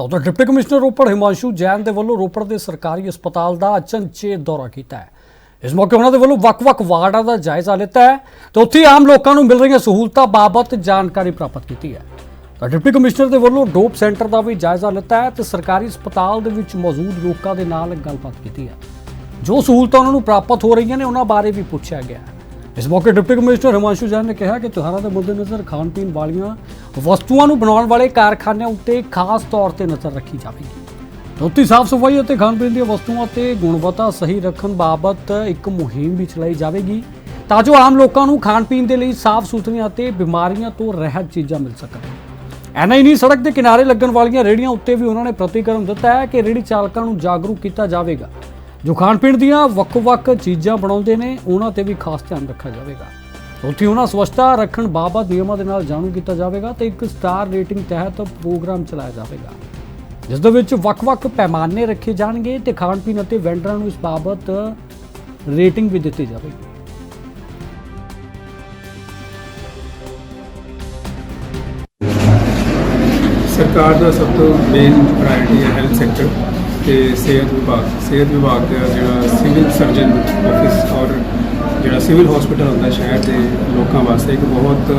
ਤਾਂ ਉਧਰ deputy commissioner Ropar Himanshu Jain ਦੇ ਵੱਲੋਂ ਰੋਪੜ ਦੇ ਸਰਕਾਰੀ ਹਸਪਤਾਲ ਦਾ ਅਚਨਚੇਤ ਦੌਰਾ ਕੀਤਾ ਹੈ। ਇਸ ਮੌਕੇ ਉਹਨਾਂ ਦੇ ਵੱਲੋਂ ਵੱਖ-ਵੱਖ ਵਾਰਡਾਂ ਦਾ ਜਾਇਜ਼ਾ ਲਿੱਤਾ ਹੈ ਤੇ ਉੱਥੇ ਆਮ ਲੋਕਾਂ ਨੂੰ ਮਿਲ ਰਹੀਆਂ ਸਹੂਲਤਾਂ ਬਾਬਤ ਜਾਣਕਾਰੀ ਪ੍ਰਾਪਤ ਕੀਤੀ ਹੈ। ਤਾਂ ਡਿਪਟੀ ਕਮਿਸ਼ਨਰ ਦੇ ਵੱਲੋਂ ਡੋਪ ਸੈਂਟਰ ਦਾ ਵੀ ਜਾਇਜ਼ਾ ਲਿੱਤਾ ਹੈ ਤੇ ਸਰਕਾਰੀ ਹਸਪਤਾਲ ਦੇ ਵਿੱਚ ਮੌਜੂਦ ਲੋਕਾਂ ਦੇ ਨਾਲ ਗੱਲਬਾਤ ਕੀਤੀ ਹੈ। ਜੋ ਸਹੂਲਤਾਂ ਉਹਨਾਂ ਨੂੰ ਪ੍ਰਾਪਤ ਹੋ ਰਹੀਆਂ ਨੇ ਉਹਨਾਂ ਬਾਰੇ ਵੀ ਪੁੱਛਿਆ ਗਿਆ ਇਸ ਮੌਕੇ ਡਿਪਟੀ ਕਮਿਸ਼ਨਰ ਹਿਮਾਂਸ਼ੂ ਜੈਨ ਨੇ ਕਿਹਾ ਕਿ ਤਿਉਹਾਰਾਂ ਦੇ ਮੱਦੇਨਜ਼ਰ ਖਾਣ ਪੀਣ ਵਾਲੀਆਂ ਵਸਤੂਆਂ ਨੂੰ ਬਣਾਉਣ ਵਾਲੇ ਕਾਰਖਾਨਿਆਂ ਉੱਤੇ ਖਾਸ ਤੌਰ ਤੇ ਨਜ਼ਰ ਰੱਖੀ ਜਾਵੇਗੀ। ਉੱਤੀ ਸਾਫ਼ ਸਫ਼ਾਈ ਅਤੇ ਖਾਣ ਪੀਣ ਦੀਆਂ ਵਸਤੂਆਂ ਤੇ ਗੁਣਵੱਤਾ ਸਹੀ ਰੱਖਣ ਬਾਬਤ ਇੱਕ ਮੁਹਿੰਮ ਵੀ ਚਲਾਈ ਜਾਵੇਗੀ ਤਾਂ ਜੋ ਆਮ ਲੋਕਾਂ ਨੂੰ ਖਾਣ ਪੀਣ ਦੇ ਲਈ ਸਾਫ਼ ਸੁਥਰੀਆਂ ਅਤੇ ਬਿਮਾਰੀਆਂ ਤੋਂ ਰਹਿਤ ਚੀਜ਼ਾਂ ਮਿਲ ਸਕਣ। ਐਨਾ ਹੀ ਨਹੀਂ ਸੜਕ ਦੇ ਕਿਨਾਰੇ ਲੱਗਣ ਵਾਲੀਆਂ ਰੇਹੜੀਆਂ ਉੱਤੇ ਵੀ ਉਹਨਾਂ ਨੇ ਪ੍ਰਤੀਕਰਮ ਦਿੱਤਾ ਹੈ ਕਿ ਰੇਹੜੀ ਚਾਲਕਾਂ ਨੂੰ ਜਾਗਰੂਕ ਕੀਤਾ ਜਾਵੇਗਾ। ਜੋ ਖਾਣ ਪੀਣ ਦੀਆਂ ਵੱਖ-ਵੱਖ ਚੀਜ਼ਾਂ ਬਣਾਉਂਦੇ ਨੇ, ਉਹਨਾਂ ਤੇ ਵੀ ਖਾਸ ਧਿਆਨ ਰੱਖਿਆ ਜਾਵੇਗਾ। ਉੱਥੇ ਉਹਨਾਂ ਸਵੱਛਤਾ ਰੱਖਣ ਬਾਬਤ ਨਿਯਮਾਂ ਦੇ ਨਾਲ ਜਾਣੂ ਕੀਤਾ ਜਾਵੇਗਾ ਤੇ ਇੱਕ ਸਟਾਰ ਰੇਟਿੰਗ ਤਹਿਤ ਪ੍ਰੋਗਰਾਮ ਚਲਾਇਆ ਜਾਵੇਗਾ। ਜਿਸ ਦੇ ਵਿੱਚ ਵੱਖ-ਵੱਖ ਪੈਮਾਨੇ ਰੱਖੇ ਜਾਣਗੇ ਤੇ ਖਾਣ ਪੀਣ ਅਤੇ ਵੈਂਡਰਾਂ ਨੂੰ ਇਸ ਬਾਬਤ ਰੇਟਿੰਗ ਵੀ ਦਿੱਤੀ ਜਾਵੇਗੀ। ਸਰਕਾਰ ਦਾ ਸਭ ਤੋਂ ਮੇਨ ਪ੍ਰਾਇੋਰਟੀ ਹੈ ਹੈਲਥ ਸੈਕਟਰ ਤੇ ਸਿਹਤ ਵਿਭਾਗ। ਸਿਹਤ ਵਿਭਾਗ ਦਾ ਜਿਹੜਾ ਸਿਵਲ ਸਰਜਨ ਆਫਿਸ ਔਰ ਜਿਹੜਾ ਸਿਵਲ ਹਸਪੀਟਲ ਹੁੰਦਾ ਸ਼ਹਿਰ ਦੇ ਲੋਕਾਂ ਵਾਸਤੇ, ਇੱਕ ਬਹੁਤ,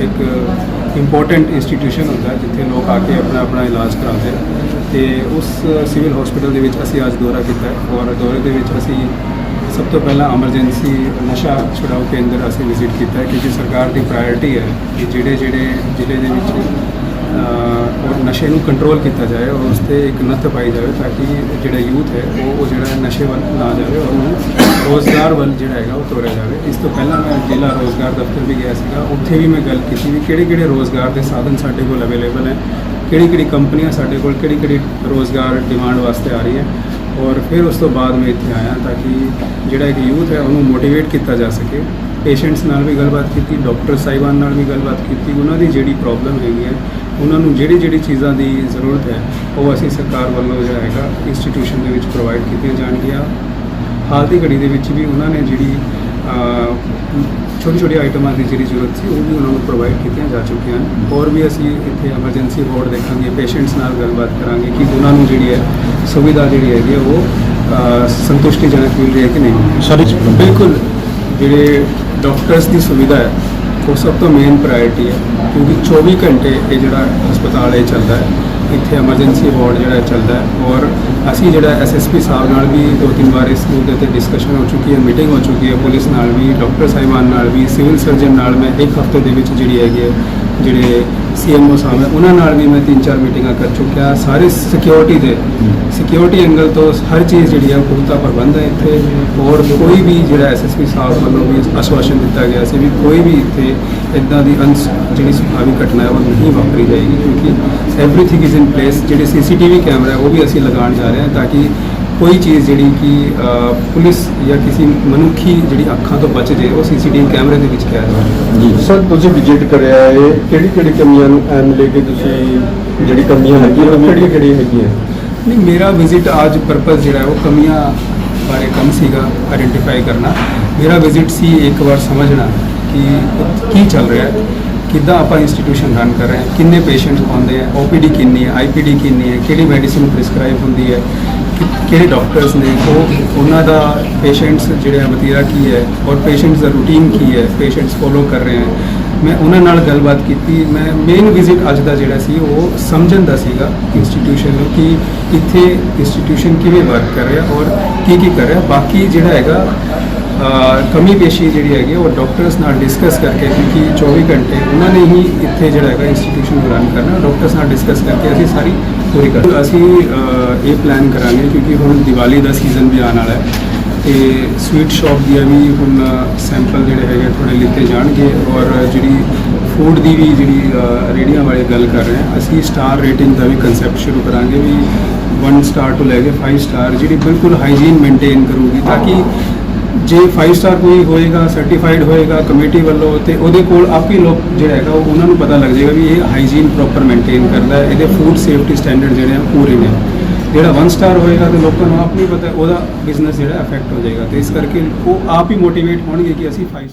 ਇੱਕ ਇੰਪੋਰਟੈਂਟ ਇੰਸਟੀਟਿਊਸ਼ਨ ਹੁੰਦਾ ਜਿੱਥੇ ਲੋਕ ਆ ਕੇ ਆਪਣਾ ਆਪਣਾ ਇਲਾਜ ਕਰਾਉਂਦੇ ਹਨ ਤੇ ਉਸ ਸਿਵਲ ਹਸਪੀਟਲ ਦੇ ਵਿੱਚ ਅਸੀਂ ਅੱਜ ਦੌਰਾ ਕੀਤਾ ਔਰ ਦੌਰੇ ਦੇ ਵਿੱਚ ਅਸੀਂ ਸਭ ਤੋਂ ਪਹਿਲਾਂ ਐਮਰਜੈਂਸੀ ਨਸ਼ਾ ਛੁਡਾਓ ਕੇਂਦਰ ਅਸੀਂ ਵਿਜ਼ਿਟ ਕੀਤਾ ਕਿਉਂਕਿ ਸਰਕਾਰ ਦੀ ਪ੍ਰਾਇੋਰਟੀ ਹੈ ਕਿ ਜਿਹੜੇ ਜਿਹੜੇ ਜ਼ਿਲ੍ਹੇ ਦੇ ਵਿੱਚ, ਅਹ ਔਰ ਨਸ਼ੇ ਨੂੰ ਕੰਟਰੋਲ ਕੀਤਾ ਜਾਏ ਔਰ ਉਸ ਤੇ ਇੱਕ ਨੱਥ ਪਾਈ ਜਾਵੇ ਤਾਂ ਕਿ ਜਿਹੜਾ ਯੂਥ ਹੈ, ਉਹ ਉਹ ਜਿਹੜਾ ਨਸ਼ੇ ਵੱਲ ਨਾ ਜਾਵੇ ਔਰ ਉਹਨੂੰ ਰੋਜ਼ਗਾਰ ਵੱਲ ਜਿਹੜਾ ਹੈਗਾ ਉਹ ਤੋਰਿਆ ਜਾਵੇ। ਇਸ ਤੋਂ ਪਹਿਲਾਂ ਮੈਂ ਜ਼ਿਲ੍ਹਾ ਰੋਜ਼ਗਾਰ ਦਫ਼ਤਰ ਵੀ ਗਿਆ ਸੀਗਾ। ਉੱਥੇ ਵੀ ਮੈਂ ਗੱਲ ਕੀਤੀ ਵੀ ਕਿਹੜੇ ਕਿਹੜੇ ਰੋਜ਼ਗਾਰ ਦੇ ਸਾਧਨ ਸਾਡੇ ਕੋਲ ਅਵੇਲੇਬਲ ਹੈ ਕਿਹੜੀ ਕਿਹੜੀ ਕੰਪਨੀਆਂ ਸਾਡੇ ਕੋਲ ਕਿਹੜੀ ਕਿਹੜੀ ਰੋਜ਼ਗਾਰ ਡਿਮਾਂਡ ਵਾਸਤੇ ਆ ਰਹੀ ਹੈ ਔਰ ਫਿਰ ਉਸ ਤੋਂ ਬਾਅਦ ਮੈਂ ਇੱਥੇ ਆਇਆ ਤਾਂ ਕਿ ਜਿਹੜਾ ਇੱਕ ਯੂਥ ਹੈ ਉਹਨੂੰ ਮੋਟੀਵੇਟ ਕੀਤਾ ਜਾ ਸਕੇ। ਪੇਸ਼ੈਂਟਸ ਨਾਲ ਵੀ ਗੱਲਬਾਤ ਕੀਤੀ, ਡਾਕਟਰ ਸਾਹਿਬਾਨ ਨਾਲ ਵੀ ਗੱਲਬਾਤ ਕੀਤੀ, ਉਹਨਾਂ ਦੀ ਜਿਹੜੀ ਪ੍ਰੋਬਲਮ ਹੈਗੀ ਹੈ, ਉਹਨਾਂ ਨੂੰ ਜਿਹੜੀ ਜਿਹੜੀ ਚੀਜ਼ਾਂ ਦੀ ਜ਼ਰੂਰਤ ਹੈ, ਉਹ ਅਸੀਂ ਸਰਕਾਰ ਵੱਲੋਂ ਜਿਹੜਾ ਹੈਗਾ ਇੰਸਟੀਟਿਊਸ਼ਨ ਦੇ ਵਿੱਚ ਪ੍ਰੋਵਾਈਡ ਕੀਤੀਆਂ ਜਾਣਗੀਆਂ। ਹਾਲ ਦੀ ਘੜੀ ਦੇ ਵਿੱਚ ਵੀ ਉਹਨਾਂ ਨੇ ਜਿਹੜੀ ਛੋਟੀ ਛੋਟੀ ਆਈਟਮਾਂ ਦੀ ਜਿਹੜੀ ਜ਼ਰੂਰਤ ਸੀ ਉਹ ਵੀ ਉਹਨਾਂ ਨੂੰ ਪ੍ਰੋਵਾਈਡ ਕੀਤੀਆਂ ਜਾ ਚੁੱਕੀਆਂ ਹਨ। ਹੋਰ ਵੀ ਅਸੀਂ ਇੱਥੇ ਐਮਰਜੈਂਸੀ ਵਾਰਡ ਦੇਖਾਂਗੇ ਪੇਸ਼ੈਂਟਸ ਨਾਲ ਗੱਲਬਾਤ ਕਰਾਂਗੇ ਕਿ ਉਹਨਾਂ ਨੂੰ ਜਿਹੜੀ ਹੈ ਸੁਵਿਧਾ ਜਿਹੜੀ ਹੈਗੀ ਹੈ ਉਹ ਸੰਤੁਸ਼ਟੀਜਨਕ ਮਿਲ ਰਹੀ ਹੈ ਕਿ ਨਹੀਂ। ਸਾਰੀ ਬਿਲਕੁਲ ਜਿਹੜੇ ਡਾਕਟਰਸ ਦੀ ਸੁਵਿਧਾ ਹੈ ਉਹ ਸਭ ਤੋਂ ਮੇਨ ਪ੍ਰਾਇੋਰਟੀ ਹੈ ਕਿਉਂਕਿ 24 ਘੰਟੇ ਇਹ ਜਿਹੜਾ ਹਸਪਤਾਲ ਇਹ ਚੱਲਦਾ ਹੈ ਇੱਥੇ ਐਮਰਜੈਂਸੀ ਵਾਰਡ ਜਿਹੜਾ ਚੱਲਦਾ ਹੈ ਔਰ ਅਸੀਂ ਜਿਹੜਾ ਐਸਐਸਪੀ ਸਾਹਿਬ ਨਾਲ ਵੀ ਦੋ ਤਿੰਨ ਵਾਰ ਇਸ ਮੁੱਦੇ ਤੇ ਡਿਸਕਸ਼ਨ ਹੋ ਚੁੱਕੀ ਹੈ ਮੀਟਿੰਗ ਹੋ ਚੁੱਕੀ ਹੈ, ਪੁਲਿਸ ਨਾਲ ਵੀ ਡਾਕਟਰ ਸਾਹਿਬਾਨ ਨਾਲ ਵੀ ਸਿਵਲ ਸਰਜਨ ਨਾਲ ਮੈਂ ਇੱਕ ਹਫ਼ਤੇ ਦੇ ਵਿੱਚ ਜਿਹੜੀ ਹੈਗੀ ਹੈ, ਜਿਹੜੇ ਸੀਐਮਓ ਸਾਹਿਬ ਹੈ, ਉਹਨਾਂ ਨਾਲ ਵੀ ਮੈਂ ਤਿੰਨ ਚਾਰ ਮੀਟਿੰਗਾਂ ਕਰ ਚੁੱਕਿਆ। ਸਾਰੇ ਸਿਕਿਉਰਿਟੀ ਦੇ ਸਿਕਿਉਰਿਟੀ ਐਂਗਲ ਤੋਂ ਹਰ ਚੀਜ਼ ਜਿਹੜੀ ਆ, ਉਹ ਪੁਖਤਾ ਪ੍ਰਬੰਧ ਹੈ ਇੱਥੇ। ਔਰ ਕੋਈ ਵੀ ਜਿਹੜਾ ਐਸਐਸਪੀ ਸਾਹਿਬ ਵੱਲੋਂ ਵੀ ਆਸ਼ਵਾਸਨ ਦਿੱਤਾ ਗਿਆ ਸੀ ਵੀ ਕੋਈ ਵੀ ਇੱਥੇ ਇਦਾਂ ਦੀ ਅਨਸ, ਜਿਹੜੀ ਸੁਭਾਵੀ ਘਟਨਾ ਹੈ, ਉਹ ਨਹੀਂ ਵਾਪਰੀ ਜਾਏਗੀ। ਕਿਉਂਕਿ ਐਵਰੀਥਿੰਗ ਇਜ਼ ਇਨ ਪਲੇਸ ਜਿਹੜੇ ਸੀਸੀਟੀਵੀ ਕੈਮਰਾ ਉਹ ਵੀ ਅਸੀਂ ਲਗਾਉਣ ਜਾ ਰਹੇ ਹਾਂ ਤਾਂ ਕਿ ਕੋਈ ਚੀਜ਼ ਜਿਹੜੀ ਕਿ ਅ, ਪੁਲਿਸ ਜਾਂ ਕਿਸੇ ਮਨੁੱਖੀ ਜਿਹੜੀ ਅੱਖਾਂ ਤੋਂ ਬਚ ਜੇ ਉਹ ਸੀਸੀਟੀਵੀ ਕੈਮਰੇ ਦੇ ਵਿੱਚ ਕੈਦ ਹੋ ਜੀ। ਸਰ ਤੁਸੀਂ ਵਿਜ਼ਿਟ ਕਰਿਆ ਹੈ ਕਿਹੜੀ ਕਿਹੜੀ ਕਮੀਆਂ ਨੂੰ ਐਮ ਲੈ ਕੇ ਤੁਸੀਂ ਜਿਹੜੀ ਕਮੀਆਂ ਹੈਗੀਆਂ ਉਹ ਕਿਹੜੀਆਂ ਕਿਹੜੀਆਂ ਹੈਗੀਆਂ? ਨਹੀਂ ਮੇਰਾ ਵਿਜ਼ਿਟ ਅੱਜ ਪਰਪਸ ਜਿਹੜਾ ਹੈ ਉਹ ਕਮੀਆਂ ਬਾਰੇ ਕੰਮ ਸੀਗਾ ਆਇਡੈਂਟੀਫਾਈ ਕਰਨਾ। ਮੇਰਾ ਵਿਜ਼ਿਟ ਸੀ ਇੱਕ ਵਾਰ ਸਮਝਣਾ ਕਿ ਕੀ ਚੱਲ ਰਿਹਾ ਹੈ ਕਿੱਦਾਂ ਆਪਾਂ ਇੰਸਟੀਟਿਊਸ਼ਨ ਰਨ ਕਰ ਰਹੇ ਹਾਂ ਕਿੰਨੇ ਪੇਸ਼ੈਂਟਸ ਆਉਂਦੇ ਆ ਓਪੀਡੀ ਕਿੰਨੀ ਹੈ ਆਈਪੀਡੀ ਕਿੰਨੀ ਹੈ ਕਿਹੜੀ ਮੈਡੀਸਿਨ ਪ੍ਰਿਸਕ੍ਰਾਈਬ ਹੁੰਦੀ ਹੈ ਕਿਹੜੇ ਡਾਕਟਰਸ ਨੇ, ਉਹ ਉਹਨਾਂ ਦਾ ਪੇਸ਼ੈਂਟਸ ਜਿਹੜੇ ਆ ਵਤੀਰਾ ਕੀ ਹੈ ਔਰ ਪੇਸ਼ੈਂਟਸ ਦਾ ਰੂਟੀਨ ਕੀ ਹੈ ਪੇਸ਼ੈਂਟਸ ਫੋਲੋ ਕਰ ਰਹੇ ਹੈ। ਮੈਂ ਉਹਨਾਂ ਨਾਲ ਗੱਲਬਾਤ ਕੀਤੀ, ਮੈਂ ਮੇਨ ਵਿਜ਼ਿਟ ਅੱਜ ਦਾ ਜਿਹੜਾ ਸੀ, ਉਹ ਸਮਝਣ ਦਾ ਸੀਗਾ ਇੰਸਟੀਟਿਊਸ਼ਨ ਨੂੰ ਕਿ ਇੱਥੇ ਇੰਸਟੀਟਿਊਸ਼ਨ ਕਿਵੇਂ ਵਰਕ ਕਰ ਰਿਹਾ ਔਰ ਕੀ ਕੀ ਕਰ ਰਿਹਾ। ਬਾਕੀ ਜਿਹੜਾ ਹੈਗਾ ਕਮੀ ਪੇਸ਼ੀ ਜਿਹੜੀ ਹੈਗੀ, ਉਹ ਡਾਕਟਰਸ ਨਾਲ ਡਿਸਕਸ ਕਰਕੇ ਕਿਉਂਕਿ 24 ਘੰਟੇ ਉਹਨਾਂ ਨੇ ਹੀ ਇੱਥੇ ਜਿਹੜਾ ਹੈਗਾ ਇੰਸਟੀਟਿਊਸ਼ਨ ਨੂੰ ਰਨ ਕਰਨਾ। ਡਾਕਟਰਸ ਨਾਲ ਡਿਸਕਸ ਕਰਕੇ ਅਸੀਂ ਸਾਰੀ ਪੂਰੀ ਕਰ ਅਸੀਂ ਇਹ ਪਲਾਨ ਕਰਾਂਗੇ ਕਿਉਂਕਿ ਹੁਣ ਦੀਵਾਲੀ ਦਾ ਸੀਜ਼ਨ ਵੀ ਆਉਣ ਵਾਲਾ ਹੈ ਤੇ ਸਵੀਟ ਸ਼ਾਪ ਦੀਆਂ ਵੀ ਹੁਣ ਸੈਂਪਲ ਜਿਹੜੇ ਹੈਗੇ ਥੋੜੇ ਲਿੱਤੇ ਜਾਣਗੇ ਔਰ ਜਿਹੜੀ ਫੂਡ ਦੀ ਵੀ ਜਿਹੜੀ ਅ, ਰੇਹੜੀਆਂ ਵਾਲੇ ਗੱਲ ਕਰ ਰਹੇ ਹਾਂ ਅਸੀਂ ਸਟਾਰ ਰੇਟਿੰਗ ਦਾ ਵੀ ਕਨਸੈਪਟ ਸ਼ੁਰੂ ਕਰਾਂਗੇ ਵੀ 1 ਸਟਾਰ ਤੋਂ ਲੈ ਕੇ 5 ਸਟਾਰ ਜਿਹੜੀ ਬਿਲਕੁਲ ਹਾਈਜੀਨ ਮੇਨਟੇਨ ਕਰੂਗੀ ਤਾਂ ਕਿ ਜੇ 5 ਸਟਾਰ ਕੋਈ ਹੋਏਗਾ ਸਰਟੀਫਾਈਡ ਹੋਏਗਾ ਕਮੇਟੀ ਵੱਲੋਂ, ਤੇ ਉਹਦੇ ਕੋਲ ਆਪ ਹੀ ਲੋਕ ਜਿਹੜਾ ਹੈਗਾ, ਉਹ ਉਹਨਾਂ ਨੂੰ ਪਤਾ ਲੱਗ ਜਾਏਗਾ ਵੀ ਇਹ ਹਾਈਜੀਨ ਪ੍ਰੋਪਰ ਮੇਨਟੇਨ ਕਰਦਾ ਹੈ, ਇਹਦੇ ਫੂਡ ਸੇਫਟੀ ਸਟੈਂਡਰਡ ਜਿਹੜੇ ਆ, ਪੂਰੇ ਨੇ। ਜਿਹੜਾ 1 ਸਟਾਰ ਹੋਏਗਾ ਤੇ ਲੋਕਾਂ ਨੂੰ ਆਪ ਨਹੀਂ ਪਤਾ, ਉਹਦਾ ਬਿਜ਼ਨਸ ਜਿਹੜਾ ਅਫੈਕਟ ਹੋ ਜਾਏਗਾ। ਤੇ ਇਸ ਕਰਕੇ ਉਹ ਆਪ ਹੀ ਮੋਟੀਵੇਟ ਹੋਣਗੇ ਕਿ ਅਸੀਂ 5